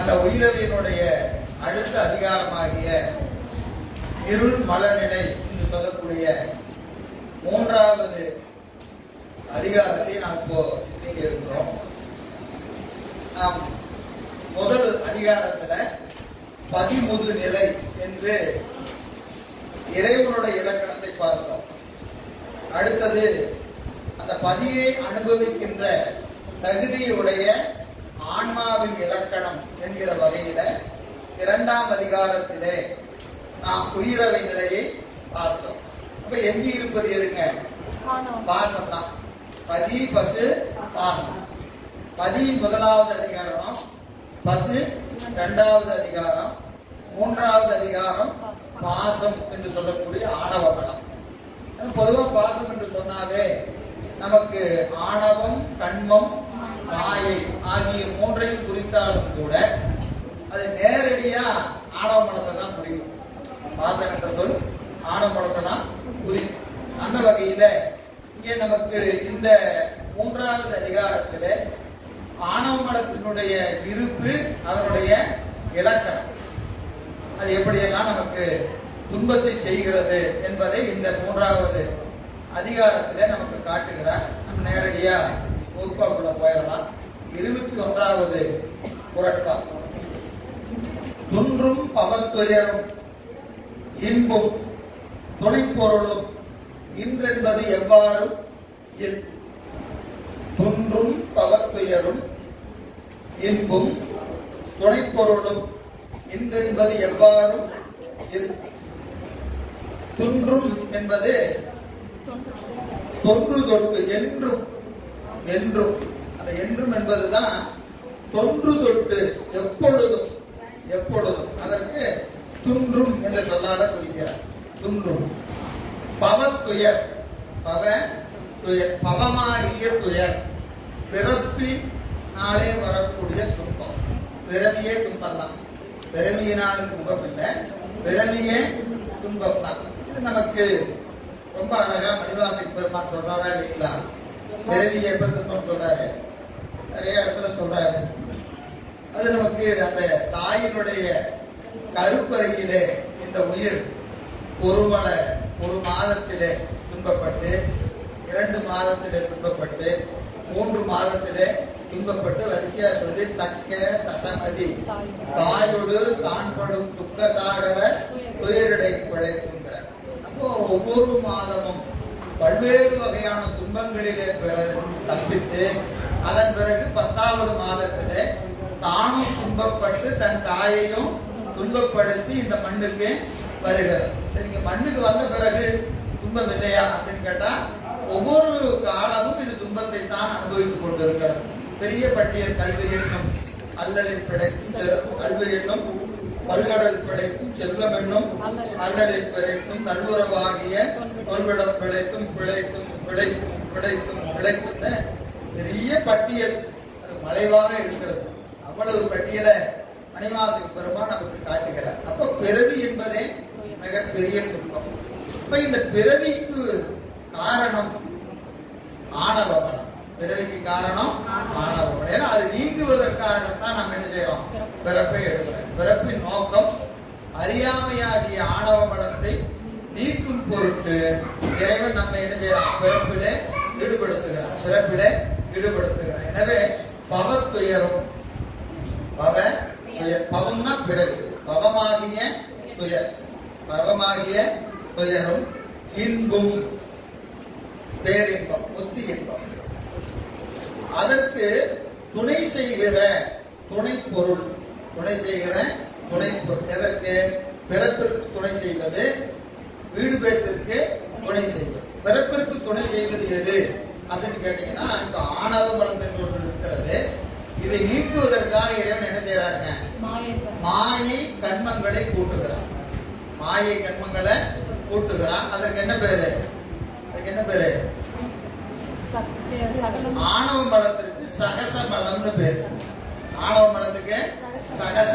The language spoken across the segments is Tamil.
அந்த உயிரவியனுடைய அடுத்த அதிகாரமாகிய இருள் மலநிலை என்று சொல்லக்கூடிய மூன்றாவது அதிகாரத்தை நாம் இப்போ சிந்திக்க இருக்கிறோம். நாம் முதல் அதிகாரத்துல பதிமுது நிலை என்று இறைவனுடைய இலக்கணத்தை பார்த்தோம். அடுத்தது அந்த பதியை அனுபவிக்கின்ற தகுதியுடைய ஆன்மாவின் இலக்கணம் என்கிற வகையில இரண்டாம் அதிகாரத்திலே நாம் உயிரவை நிலையை பார்த்தோம். அப்ப எங்க இருப்பது எதுங்க? பாசம் தான் பதி பசு பாசம் பதி முதலாவது அதிகாரம் பசு இரண்டாவது அதிகாரம் மூன்றாவது அதிகாரம் பாசம் என்று சொல்லக்கூடிய ஆணவ பலம். பொதுவா பாசம் என்று சொன்னாவே நமக்கு ஆணவம் கண்மம் மாயை ஆகிய மூன்றையும் குறித்தாலும் கூட அது நேரடியா ஆணவ மலத்தை தான் குறிக்கும். பாசம் என்ற சொல் ஆணவ மலத்தை தான் குறிக்கும். அந்த வகையில இங்கே நமக்கு இந்த மூன்றாவது அதிகாரத்தில் ஆணவ மலத்தினுடைய இருப்பு அதனுடைய இலக்கணம். அது எப்படியெல்லாம் நமக்கு துன்பத்தை செய்கிறது என்பதை இந்த மூன்றாவது அதிகாரத்தில் நமக்கு காட்டுகிறார். நம்ம நேரடியாக பொறுப்பாக்குள்ள போயிடலாம். இருபத்தி ஒன்றாவது குரட்பா துன்றும் பவத்துயரும் இன்பும் துணைப்பொருளும் இன்றென்பது எவ்வாறு துன்றும் பவத்துயரும் இன்பும் துணைப்பொருளும் இன்றென்பது எவ்வாறு துன்றும் என்பது தொன்று தொட்டு என்றும் என்றும். அந்த என்றும் என்பதுதான் தொன்று தொட்டு எப்பொழுதும் எப்பொழுதும். அதற்கு துன்றும் என்ற சொல்லாட குறிக்கிறார். துன்றும். பவத்துயர். பவ துயர். பவமாகிய துயர். பிறப்பின் நாளே வரக்கூடிய துன்பம். பிறவியே துன்பம் தான் பிறவியினால துன்பம் இல்லை பிறவியே துன்பம் தான் இது நமக்கு ரொம்ப அழகா மணிவாசி பெருமான் சொல்றாரா இல்லைங்களா? பிறவி எப்ப சொல்றாரு நிறைய இடத்துல சொல்றாரு. அது நமக்கு அந்த தாயினுடைய கருப்பறையிலே இந்த உயிர் ஒரு மல ஒரு மாதத்திலே துன்பப்பட்டு இரண்டு மாதத்திலே துன்பப்பட்டு மூன்று மாதத்திலே துன்பப்பட்டு வரிசையா சொல்லி தக்க தசமதி. தாயோடு தான் படும் துக்கசாகர சாகர பிழைத்துங்கிற அப்போ ஒவ்வொரு மாதமும் பல்வேறு வகையான துன்பங்களிலே பிற தப்பித்து அதன் பிறகு பத்தாவது மாதத்திலே தானும் துன்பப்பட்டு தன் தாயையும் துன்பப்படுத்தி இந்த மண்ணுக்கு வருகிறது சரிங்க மண்ணுக்கு வந்த பிறகு துன்பம் இல்லையா அப்படின்னு கேட்டா ஒவ்வொரு காலமும் இது துன்பத்தை தான் அனுபவித்துக் கொண்டிருக்கிறது. பெரிய பட்டியல் கல்வி எண்ணும் அல்லலின் பிழை கல்வி எண்ணும் பல்கடல் பிழைக்கும் செல்வம் என்னும் அல்லலில் பிழைக்கும் நல்வுறவாகிய தொல்விடம் பிழைக்கும் பிழைக்கும் பிழைக்கும் பிழைக்கும் பிழைக்கும்னு பெரிய பட்டியல். அது மறைவாக இருக்கிறது. அவ்வளவு பட்டியலை மணிமாசி பெருமா நமக்கு காட்டுகிறார். அப்ப பிறவி என்பதே மிக பெரிய துன்பம். இப்ப இந்த பிறவிக்கு காரணம் ஆணவ பலம் பிறவிக்கு காரணம் ஆணவ ஏன்னா அது நீங்குவதற்காகத்தான் நம்ம என்ன செய்யறோம்? பிறப்பை. எடுக்கிறோம். பிறப்பின் நோக்கம் அறியாமையாகிய ஆணவ பலத்தை நீக்கும் பொருட்டு இறைவன் நம்ம என்ன செய்யறோம் பிறப்பிலே ஈடுபடுத்துகிறான் பிறப்பிலே ஈடுபடுத்துகிறான் எனவே பவத்துயரும் பவ பவம்னா பிறகு பவமாகிய துயர். பவமாகிய துயரும் இன்பும் பேரின்பம் புத்தி இன்பம் அதற்கு துணை செய்கிற துணை பொருள் துணை செய்கிற துணை பொருள் எதற்கு? பிறப்பிற்கு துணை செய்வது வீடு பேற்றிற்கு துணை செய்வது. பிறப்பிற்கு துணை செய்வது எது அப்படின்னு கேட்டீங்கன்னா இப்ப ஆணவ பலம் என்று ஒன்று இருக்கிறது. இதை நீக்குவதற்காக இறைவன் என்ன செய்யறாருங்க மாயை கண்மங்களை கூட்டுகிறான். மாயை கண்மங்களை கூட்டுகிறான். அதற்கு என்ன பேரு? அதுக்கு என்ன பேரு? ஆணவ மலத்திற்கு சகச மலம்னு பேரு. ஆணவ மலத்துக்கு சகச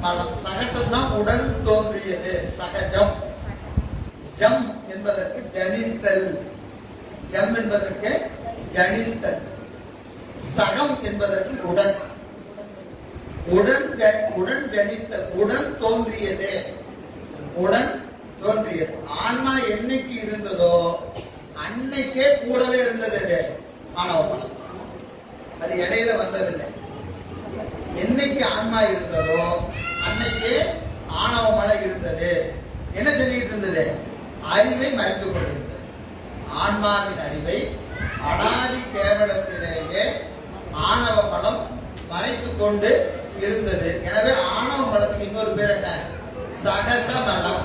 மலம் சகசம்னா உடன் தோன்றியது. சகஜம். ஜம் என்பதற்கு ஜனித்தல். ஜம் என்பதற்கு ஜனித்தல். சகம் என்பதற்கு உடன். உடன் உடன் ஜனித்தல். உடன் தோன்றியது. உடன் தோன்றியது. ஆன்மா என்னைக்கு இருந்ததோ அன்னைக்கே கூடவே இருந்தது ஆணவ மலம் அது இடையில வந்ததில்லை. என்னைக்கு ஆன்மா இருந்ததோ அன்னைக்கு ஆணவ மலம் இருந்தது. என்ன செஞ்சுட்டு இருந்தது? அறிவை மறைந்து கொண்டிருந்தது. ஆன்மாவின் அறிவை அடாதி கேவலத்திலேயே ஆணவ மலம் மறைத்து கொண்டு இருந்தது. எனவே ஆணவ மலத்துக்கு இன்னொரு பேர் என்ன? சகச மலம்.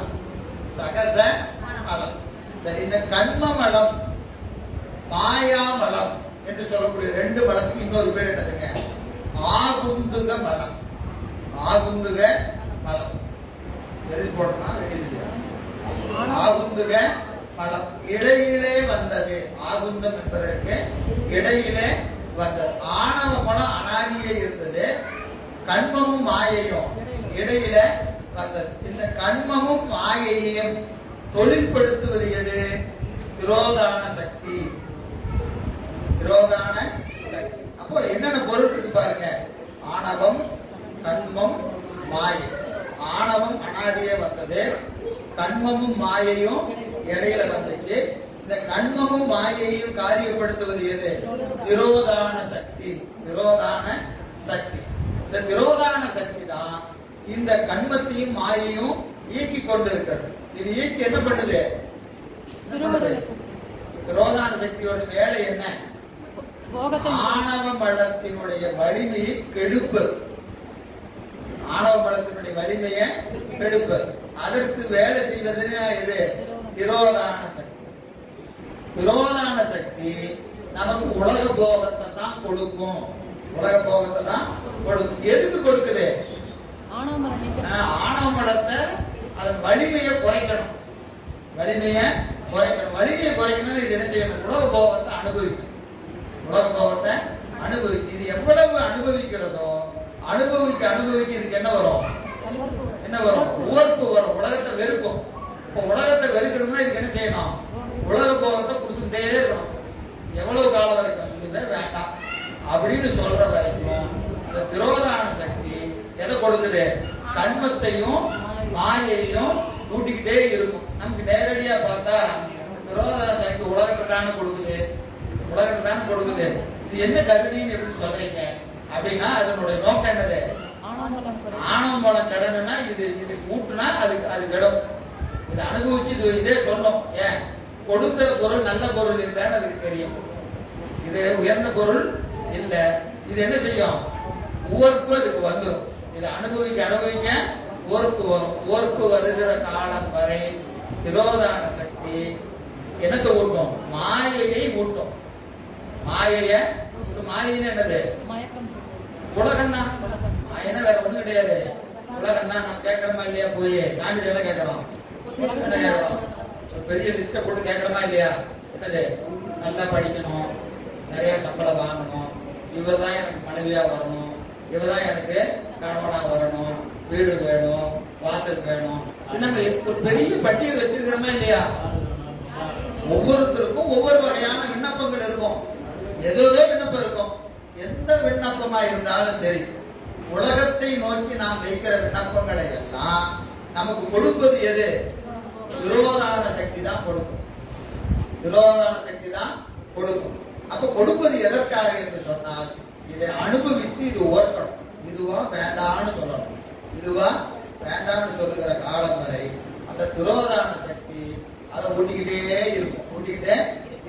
சகச மலம். சரி இந்த கண்ம மலம் மாயாமலம் என்று சொல்லக்கூடிய ரெண்டு மலத்துக்கு இன்னொரு பேர் என்னதுங்க? ஆகுந்துக மலம். ஆகுந்துக மலம். எழுதி போடணும் எழுதியா ஆகுந்துக மலம். இடையிலே வந்தது. ஆகுந்தம் என்பதற்கு இடையிலே வந்தது. ஆணவ மலம் அனாதியே இருந்தது. கண்மமும் மாயையும் இடையில வந்தது. இந்த கண்மமும் மாயையும் தொழில்படுத்துவது எது? திரோதான சக்தி. சக்தி அப்போ என்னென்ன பொருள் இருக்கு பாருங்க. ஆணவம் கண்மம் மாயை. ஆணவம் அனாதியே வந்தது. கண்மமும் மாயையும் இடையில வந்துச்சு. இந்த கண்மமும் மாயையும் காரியப்படுத்துவது எது? திரோதான சக்தி. திரோதான சக்தி. இந்த திரோதான சக்தி தான் இந்த கண்மத்தையும் மாயையும் இயக்கி கொண்டிருக்கிறது. இது இயக்கி என்ன பண்ணுது? விரோத திரோதான சக்தியோட வேலை என்ன? ஆணவ மலத்தினுடைய வலிமையை கெடுப்பு. ஆணவ மலத்தினுடைய வலிமையை கெடுப்பு. அதற்கு வேலை செய்வது இது? விரோதான சக்தி. விரோதான சக்தி நமக்கு உலக போகத்தை தான் கொடுக்கும். உலக போகத்தை தான் கொடுக்கும். எதுக்கு கொடுக்குது? ஆணவ மலத்தை அதன் வலிமையை குறைக்கணும். வலிமையை குறைக்கணும். வலிமையை குறைக்கணும்னு இது என்ன செய்யணும்? உலக போகத்தை அனுபவிக்கணும். உலக போகத்தை அனுபவிக்கும் இது எவ்வளவு அனுபவிக்கிறதோ அனுபவிக்க அனுபவிக்க இதுக்கு என்ன வரும்? என்ன வரும்? உவர்ப்பு வரும். உலகத்தை வெறுக்கும். இப்போ உலகத்தை வெறுக்கணும்னா இதுக்கு என்ன செய்யணும்? உலக போகத்தை கொடுத்துட்டே இருக்கணும். எவ்வளவு காலம் வரைக்கும்? இதுவே வேண்டாம். அப்படின்னு சொல்ற வரைக்கும் இந்த திரோதான சக்தி எதை கொடுக்குது? கண்மத்தையும் மாயையும் கூட்டிக்கிட்டே இருக்கும். நமக்கு நேரடியா பார்த்தா திரோதான சக்தி உலகத்தை தானே கொடுக்குது. உலகத்தை தான் கொடுக்குது. இது என்ன கருணின்னு எப்படி சொல்றீங்க? அப்படின்னா அதனுடைய நோக்கம் என்னது? ஆணவமரம் குறை ஆணவம் இது இது கூட்டுனா அது அது கெடும். இது அனுபவிச்சு இது இதே சொல்லும் ஏன்? கொடுக்கிற பொருள் நல்ல பொருள் இல்லைன்னு அதுக்கு தெரியும். இது உயர்ந்த பொருள் இல்லை. இது என்ன செய்யும்? உவர்ப்பு அதுக்கு வந்துடும் இதை அனுபவிக்க அனுபவிக்க உவர்ப்பு வரும். உவர்ப்பு வருகிற காலம் வரை விரோதான சக்தி என்னத்தை ஊட்டும்? மாயையை ஊட்டும். மாயைய? மாயைன்னு என்னது? உலகம். தான் மாயனா வேற ஒண்ணும் கிடையாது. உலகம் தான் நம்ம கேட்கறோமா இல்லையா போய்? சாமி என்ன கேட்கறோம். என்ன கேட்கறோம்? ஒரு பெரிய லிஸ்ட்டை போட்டு கேட்கறோமா இல்லையா? என்னது? நல்லா படிக்கணும். நிறைய சம்பளம் வாங்கணும். இவர் தான் எனக்கு மனைவியா வரணும். இவர் தான் எனக்கு கணவனா வரணும். வீடு வேணும். வாசல் வேணும். நம்ம ஒரு பெரிய பட்டியல் வச்சிருக்கிறோமா இல்லையா? ஒவ்வொருத்தருக்கும் ஒவ்வொரு வகையான விண்ணப்பங்கள் இருக்கும். ஏதோ விண்ணப்பம் இருக்கும்? எந்த விண்ணப்பமா இருந்தாலும் சரி உலகத்தை நோக்கி நாம் வைக்கிற விண்ணப்பங்களை எல்லாம் நமக்கு கொடுப்பது எது? துரோதான சக்தி தான் கொடுக்கும். துரோதான சக்தி தான் கொடுக்கும். அப்ப கொடுப்பது எதற்காக என்று சொன்னால் இதை அனுபவித்து இது ஓர்க்கணும் இதுவா வேண்டாம்னு சொல்லணும். இதுவா வேண்டாம்னு சொல்லுகிற காலம் வரை அந்த துரோதான சக்தி அதை ஊட்டிக்கிட்டே இருக்கும். ஊட்டிக்கிட்டே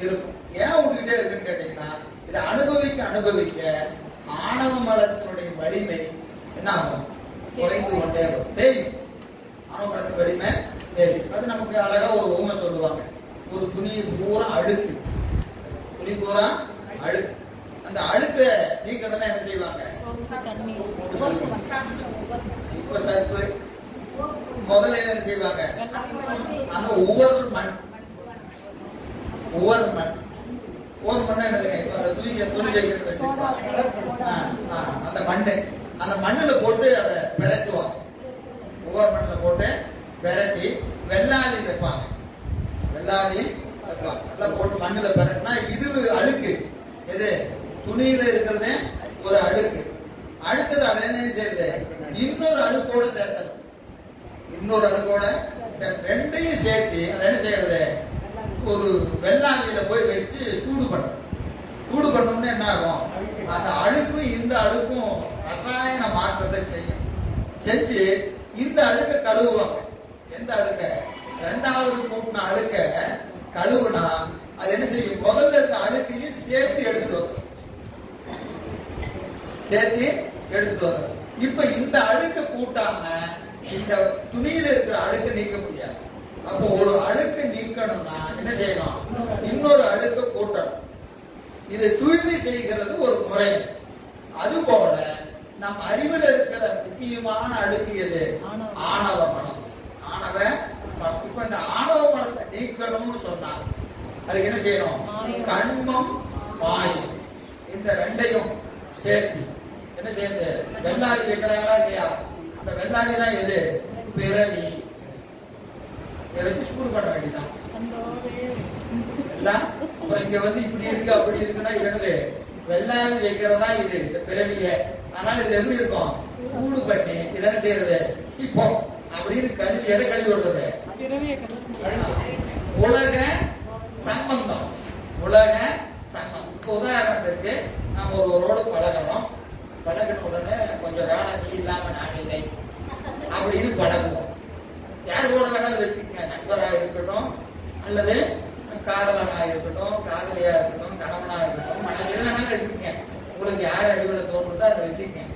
இருக்கும். ஏன் உங்ககிட்ட இருக்குன்னு கேட்டீங்கன்னா இதை அனுபவிக்க அனுபவிக்க ஆணவ மலத்தினுடைய வலிமை என்ன ஆகும்? குறைந்து கொண்டே வரும். தெரியும் ஆணவ மலத்தின் வலிமை தெரியும் அது நமக்கு அழகா ஒரு ஊமை சொல்லுவாங்க. ஒரு துணி பூரா அழுக்கு. துணி பூரா அழுக்கு. அந்த அழுக்கை நீக்கணும்னா என்ன செய்வாங்க? இப்ப சர்ப்பு முதல்ல என்ன செய்வாங்க? அந்த ஒவ்வொரு மண் ஒவ்வொரு மண் ஒவ்வொரு மண் என்னதுங்க இப்ப அந்த துணி துணி ஆ, அந்த மண்ணு. அந்த மண்ணுல போட்டு அதை பெரட்டுவாங்க ஒவ்வொரு மண்ணுல போட்டு பெரட்டி வெள்ளாதி வைப்பாங்க. வெள்ளாதி வைப்பாங்க. எல்லாம் போட்டு மண்ணுல பெரட்டினா இது அழுக்கு. எது? துணியில இருக்கிறதே ஒரு அழுக்கு. அடுத்தது அதுல என்ன செய்யுது இன்னொரு அடுக்கோட சேர்த்தது. இன்னொரு சேர்த்து. ரெண்டையும் சேர்த்து அதை என்ன செய்யறது? ஒரு வெள்ளாங்கில போய் வச்சு சூடு பண்ணும் சூடு பண்ணோம்னா என்ன ஆகும்? அந்த அழுக்கும் இந்த அழுக்கும் ரசாயன மாற்றத்தை செய்யும். செஞ்சு இந்த அடுக்க கழுவுவாங்க. எந்த அழுக்க? ரெண்டாவது கூட்டின அடுக்க கழுவுனா அது என்ன செய்யும்? முதல்ல இருக்க அடுக்கையும் சேர்த்து எடுத்துட்டு வரும் சேர்த்து எடுத்துட்டு வரும் இப்ப இந்த அழுக்க கூட்டாம இந்த துணியில இருக்கிற அழுக்க நீக்க முடியாது. அப்போ ஒரு நீக்கணும்னா என்ன செய்யணும்? இன்னொரு அழுக்க கூட்டணும். இதை தூய்மை செய்கிறது ஒரு முறை. அதுபோல நம் அறிவில் இருக்கிற முக்கியமான அடுக்கு எது? ஆணவ. மனம். ஆணவ. இப்ப இந்த ஆணவ மனத்தை நீக்கணும்னு சொன்னா அதுக்கு என்ன செய்யணும். கண்மம் மாயம் இந்த ரெண்டையும் சேர்த்து என்ன சேர்த்து? வெள்ளாவி வைக்கிறாங்களா இல்லையா? அந்த வெள்ளாவி தான் எது? பிறவி. இதை வச்சு சூடு பண்ண வேண்டியதான் அப்புறம் இங்க வந்து இப்படி இருக்கு அப்படி இருக்குன்னா இது என்னது? வெள்ளாவி வைக்கிறதா இது இந்த பிறவிய. அதனால இது எப்படி இருக்கும்? சூடு பண்ணி இது என்ன செய்யறது சிப்பம் அப்படின்னு கழுவி எதை கழுவி விடுறது? உலக சம்பந்தம். உலக சம்பந்தம். இப்போ உதாரணத்திற்கு நாம் ஒருவரோடு பழகிறோம் பழகின உடனே கொஞ்சம் காலம் நீ இல்லாம நான் இல்லை. அப்படின்னு பழகுவோம். யார் கூட வேணாலும் வச்சுக்கங்க. நண்பராக இருக்கட்டும். அல்லது காதலனாக இருக்கட்டும் காதலியா இருக்கட்டும் கணவனா இருக்கட்டும் மனைவி எது வேணாலும் வச்சுக்கங்க உங்களுக்கு யார் அறிவுல தோணுதோ அதை வச்சுக்கங்க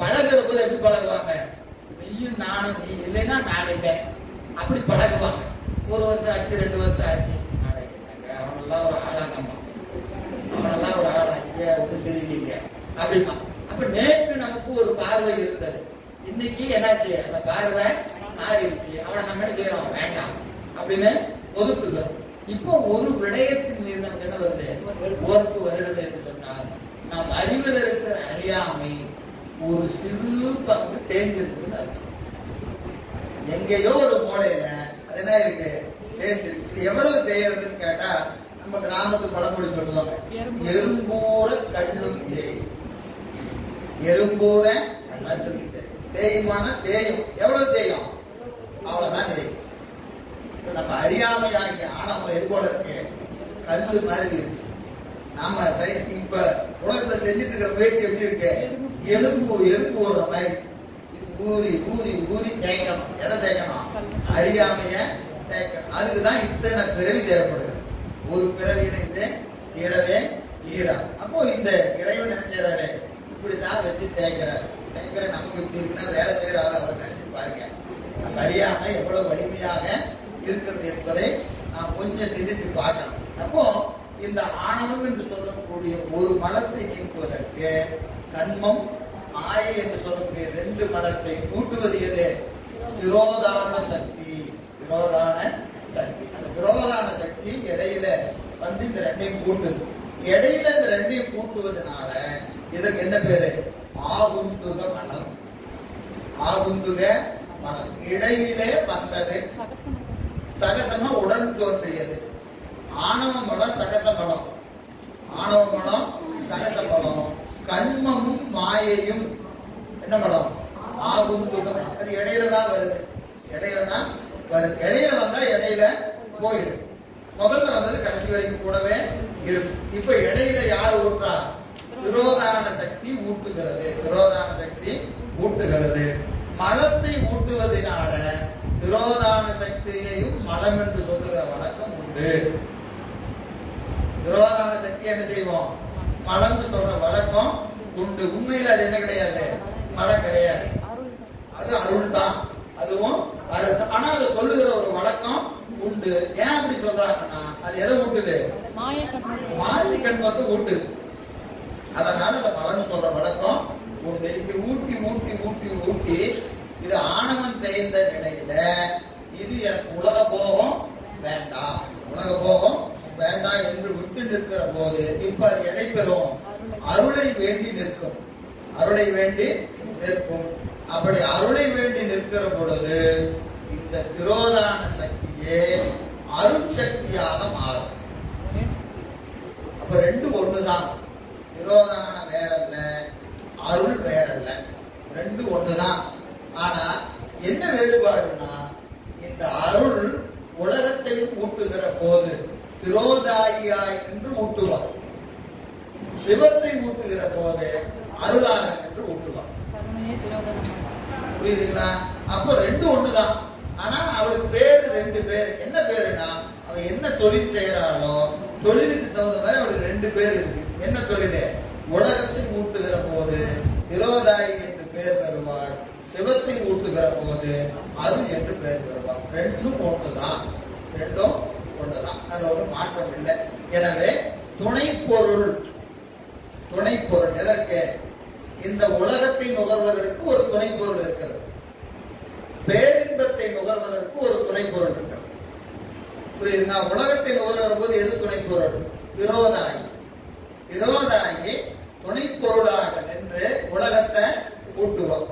பழகிறப்போது எப்படி பழகுவாங்க? நீயும் நானும் நீ இல்லைன்னா நான் இல்லை அப்படி பழகுவாங்க. ஒரு வருஷம் ஆச்சு ரெண்டு வருஷம் ஆச்சு. அவனெல்லாம் ஒரு ஆளாகம்மா. அவனெல்லாம் ஒரு ஆளா. இங்க சரியில்லைங்க அப்படிமா அப்ப நேற்று நமக்கு ஒரு பார்வை இருந்தது. இன்னைக்கு என்னாச்சு? அந்த பார்வை மாறிடுச்சு. அவனை நம்ம என்ன செய்யறோம்? வேண்டாம். அப்படின்னு ஒதுக்குகிறோம் இப்போ ஒரு விடயத்தின் மீது நமக்கு என்ன வருது? ஓர்ப்பு வருகிறது என்று சொன்னால் நாம் அறிவில் இருக்கிற அறியாமை ஒரு சிறு பங்கு தேர்ந்திருக்குன்னு அர்த்தம். எங்கேயோ ஒரு மூலையில அது என்ன இருக்கு? தேர்ந்திருக்கு எவ்வளவு தேயறதுன்னு கேட்டா நம்ம கிராமத்து பழமொழி சொல்லுவாங்க. எறும்பு. எறும்பூர கல்லும் தேய் எறும்பூர கண்ணும் தேய்மான தேயும். எவ்வளவு தேயும்? அவ்வளவுதான் தேயும். நம்ம நம்ம அறியாமையாகிய ஆணவம் எது போல இருக்கு கண்டு மாதிரி இருக்கு. நாம இப்ப உலகத்துல செஞ்சுட்டு இருக்கிற முயற்சி எப்படி இருக்கு? எலும்பு எலும்பு ஓடுற மாதிரி. ஊறி ஊறி ஊறி தேய்க்கணும். எதை தேய்க்கணும்? அறியாமைய தேய்க்கணும். அதுக்குதான் இத்தனை பிறவி தேவைப்படுது. ஒரு பிறவி இது இரவே ஈரா. அப்போ இந்த இறைவன் என்ன செய்யறாரு இப்படிதான் வச்சு தேய்க்கிறாரு. தேய்க்கிற நமக்கு இப்படி இருக்குன்னா வேலை செய்யறாரு அவர் நினைச்சு பாருங்க. நம்ம அறியாமை எவ்வளவு வலிமையாக இருக்கிறது என்பதை நாம் கொஞ்சம் சிந்தித்து பார்க்கணும். அப்போ இந்த ஆணவம் என்று சொல்லக்கூடிய ஒரு மலத்தை நீக்குவதற்கு கண்மம் மாயை என்று சொல்லக்கூடிய ரெண்டு மலத்தை கூட்டுவது எது? விரோதான சக்தி. விரோதான சக்தி. அந்த விரோதான சக்தி இடையில வந்து இந்த ரெண்டையும் கூட்டுது. இடையில இந்த ரெண்டையும் கூட்டுவதனால இதற்கு என்ன பேரு? ஆகுந்துக மலம். ஆகுந்துக மலம். இடையிலே வந்தது சகசம் உடன் தோன்றியது. ஆணவ மலம் சகச மலம் ஆணவ மலம் சகச மலம் கண்மமும் மாயையும் என்ன மலம் ஆகுந்துகம் அது இடையில தான் வருது. இடையில தான் வருது. இடையில வந்தா இடையில போயிடும் முதல்ல வந்தது கடைசி வரைக்கும் கூடவே இருக்கும். இப்ப இடையில யார் ஊற்றா? விரோதான சக்தி ஊட்டுகிறது. விரோதான சக்தி ஊட்டுகிறது. மலத்தை ஊட்டுவதனால விரோதான சக்தியையும் மலம் என்று சொல்லுகிற வழக்கம் உண்டு. விரோதான சக்தி என்ன செய்வோம்? மலம்னு சொல்ற வழக்கம் உண்டு. உண்மையில அது என்ன கிடையாது? மலம் கிடையாது. அது அருள் தான் அதுவும் அருள் ஆனா அது சொல்லுகிற ஒரு வழக்கம் உண்டு. ஏன் அப்படி சொல்றாங்கன்னா அது எதை ஊட்டுது மாய கண்ணு மாயை ஊட்டுது அதனால அந்த மலம்னு சொல்ற வழக்கம் உண்டு. இப்படி ஊட்டி ஊட்டி ஊட்டி ஊட்டி இது ஆணவம் தேர்ந்த நிலையில இது எனக்கு உலக போகம் வேண்டாம் உலக போகம் வேண்டாம் என்று விட்டு நிற்கிற போது இப்ப அது எதை பெறும்? அருளை வேண்டி நிற்கும். அருளை வேண்டி நிற்கும். அப்படி அருளை வேண்டி நிற்கிற பொழுது இந்த திரோதான சக்தியே அருட்சக்தியாக மாறும். அப்ப ரெண்டு ஒண்ணுதான். வேற வேறல்ல அருள் வேறல்ல. ரெண்டு ஒண்ணுதான். ஆனா என்ன வேறுபாடுன்னா இந்த அருள் உலகத்தை ஊட்டுகிற போது திரோதாயியாய் என்று ஊட்டுவார். சிவத்தை ஊட்டுகிற போது அருளாக என்று ஊட்டுவார். புரியுதுங்களா? அப்போ ரெண்டும் ஒண்ணுதான். ஆனா அவளுக்கு பேரு ரெண்டு பேர். என்ன பேருனா அவ என்ன தொழில் செய்யறாளோ தொழிலுக்கு தகுந்த மாதிரி அவளுக்கு ரெண்டு பேர் இருக்கு. என்ன தொழில்? உலகத்தை ஊட்டுகிற போது திரோதாயி என்று பெயர் பெறுவாள் சிவத்தை ஊட்டுகிற போது அது என்று பெயர் பெறுவார் ரெண்டும் ஒன்றுதான். ரெண்டும் ஒன்றுதான். அது ஒரு மாற்றம் இல்லை. எனவே துணை பொருள் துணை பொருள் எதற்கு? இந்த உலகத்தை நுகர்வதற்கு ஒரு துணை பொருள் இருக்கிறது. பேரின்பத்தை நுகர்வதற்கு ஒரு துணை பொருள் இருக்கிறது. புரியுதுங்களா? உலகத்தை நுகர்கிற போது எது துணை பொருள் விரோதாயி. விரோதாயி துணை பொருளாக நின்று உலகத்தை ஊட்டுவோம்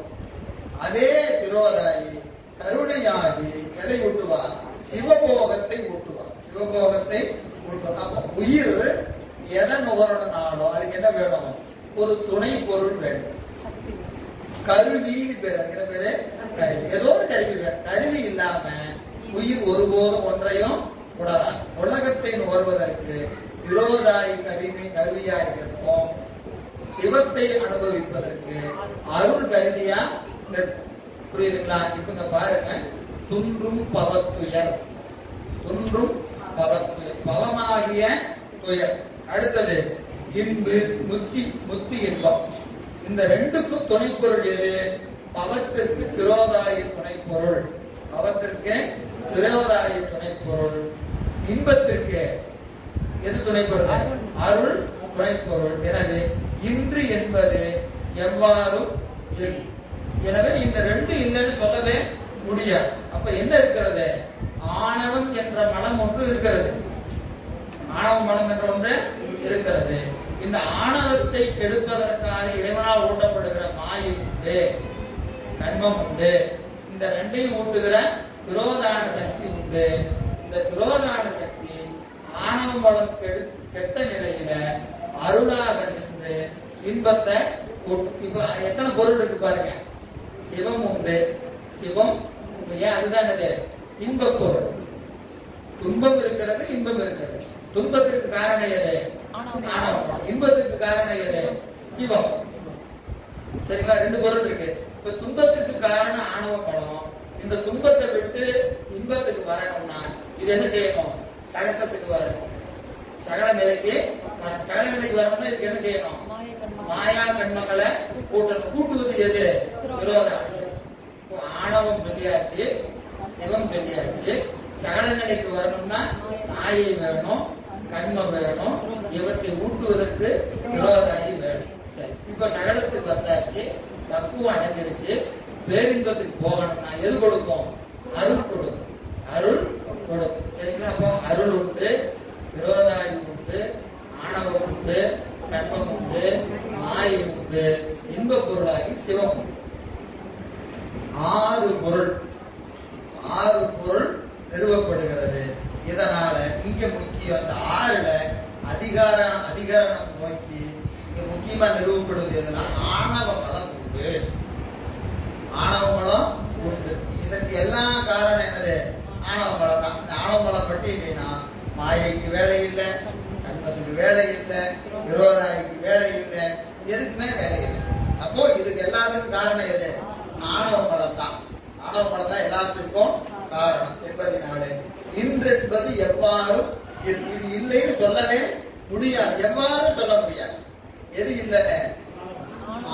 அதே விரோதாயி கருணையாகி எதை ஊட்டுவார் சிவபோகத்தை ஊட்டுவார். சிவபோகத்தை ஊட்டுவார். அப்ப உயிர் எதை நுகரணும்னாலும் அதுக்கு என்ன வேணும்? ஒரு துணை பொருள் வேண்டும் கருவின்னு பேர். அதுக்கு என்ன பேரு? கருவி. ஏதோ ஒரு கருவி வேணும். கருவி இல்லாம உயிர் ஒருபோதும் ஒன்றையும் உணராது உலகத்தை நுகர்வதற்கு விரோதாயி கருவி கருவியாய் இருக்கும் சிவத்தை அனுபவிப்பதற்கு அருள் கருவியா புரியுதுங்களா? இப்பங்க பாருங்க. துன்றும் பவத்துயர். துன்றும் பவத்து பவமாகிய துயர். அடுத்தது இன்பு முத்தி முத்தி இன்பம். இந்த ரெண்டுக்கும் துணைப்பொருள் எது? பவத்திற்கு திரோதாய துணைப்பொருள். பவத்திற்கு திரோதாய துணைப்பொருள். இன்பத்திற்கு எது துணைப்பொருள்? அருள். அருள் துணைப்பொருள். எனவே இன்று என்பது எவ்வாறும் இருக்கும் எனவே இந்த ரெண்டு இல்லைன்னு சொல்லவே முடியாது. அப்ப என்ன இருக்கிறது? ஆணவம் என்ற மனம் ஒன்று இருக்கிறது. ஆணவ மனம் என்ற ஒன்று இருக்கிறது. இந்த ஆணவத்தை கெடுப்பதற்காக இறைவனால் ஊட்டப்படுகிற மாயை உண்டு கண்மம் உண்டு. இந்த ரெண்டையும் ஊட்டுகிற துரோதான சக்தி உண்டு. இந்த துரோதான சக்தி ஆணவ மலம் கெடு கெட்ட நிலையில அருளாக நின்று இன்பத்தை இப்ப எத்தனை பொருள் இருக்கு பாருங்க. சிவம் உண்டு. சிவம். ஏன்? அதுதான் என்னது? இன்பப் பொருள். துன்பம் இருக்கிறது இன்பம் இருக்கிறது. துன்பத்திற்கு காரணம் எது? ஆணவம். இன்பத்திற்கு காரணம் எது? சிவம். சரிங்களா? ரெண்டு பொருள் இருக்கு. இப்ப துன்பத்திற்கு காரணம் ஆணவ படம். இந்த துன்பத்தை விட்டு இன்பத்துக்கு வரணும்னா இது என்ன செய்யணும்? சகசத்துக்கு வரணும். சகல நிலைக்கு சகல நிலைக்கு வரணும்னா இதுக்கு என்ன செய்யணும்? மாயா கண்மங்களை கூட்டணும். கூட்டுவது எது? விரோதம். ஆணவம் சொல்லியாச்சு சிவம் சொல்லியாச்சு. சகல நிலைக்கு வரணும்னா மாயை வேணும் கண்மம் வேணும் இவற்றை ஊட்டுவதற்கு விரோதாயி வேணும். சரி. இப்ப சகலத்துக்கு வந்தாச்சு பக்குவம் அடைஞ்சிருச்சு. பேரின்பத்துக்கு போகணும்னா எது கொடுக்கும்? அருள் கொடுக்கும். அருள் கொடுக்கும். சரிங்களா? அப்போ அருள் உண்டு விரோதாயி உண்டு ஆணவம் உண்டு கண்மம் உண்டு மாயை உண்டு இன்பப் பொருளாகி சிவம். உண்டு ஆறு பொருள் ஆறு பொருள் நிறுவப்படுகிறது. இதனால இங்க முக்கியம் அந்த ஆறுல அதிகார அதிகாரம் நோக்கி இங்க முக்கியமா நிறுவப்படுவது எதுனா ஆணவ பலம் உண்டு ஆணவ மலம் உண்டு இதற்கு எல்லாம் காரணம் என்னது ஆணவ மலம் தான் இந்த ஆணவ மலம் பட்டியலினா மாயைக்கு வேலை இல்லை கண்மத்துக்கு வேலை இல்லை விரோதாய்க்கு வேலை இல்லை எதுக்குமே வேலை இல்லை அப்போ இதுக்கு எல்லாத்துக்கும் காரணம் எது ஆணவ மலம் தான் ஆணவ மலம் தான் எல்லாத்துக்கும் காரணம் என்பதனால இன்று என்பது எவ்வாறும் இல்- இது இல்லைன்னு சொல்லவே முடியாது எவ்வாறும் சொல்ல முடியாது எது இல்லைன்னு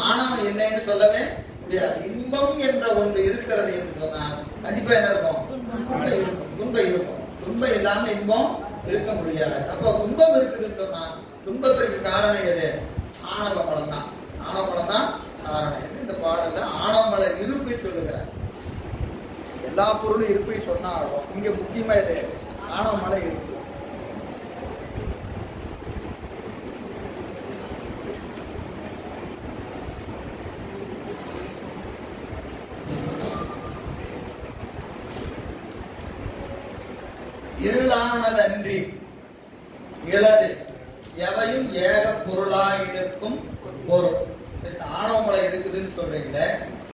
ஆணவம் இல்லைன்னு சொல்லவே முடியாது இன்பம் என்ற ஒன்று இருக்கிறது என்று சொன்னால் கண்டிப்பா என்ன இருக்கும் துன்பம் இருக்கும் துன்பம் இருக்கும் துன்பம் இல்லாம இன்பம் இருக்க முடியாது. அப்ப துன்பம் இருக்குதுன்னு சொன்னா துன்பத்திற்கு காரணம் எது? ஆணவ படம் தான் ஆணவ மலம் தான் காரணம். என்று இந்த பாடல்ல ஆணவ இருப்பை சொல்லுகிறார். எல்லா பொருளும் இருப்பை சொன்னாலும் இங்க முக்கியமா இது ஆணவ மலை இருப்பு.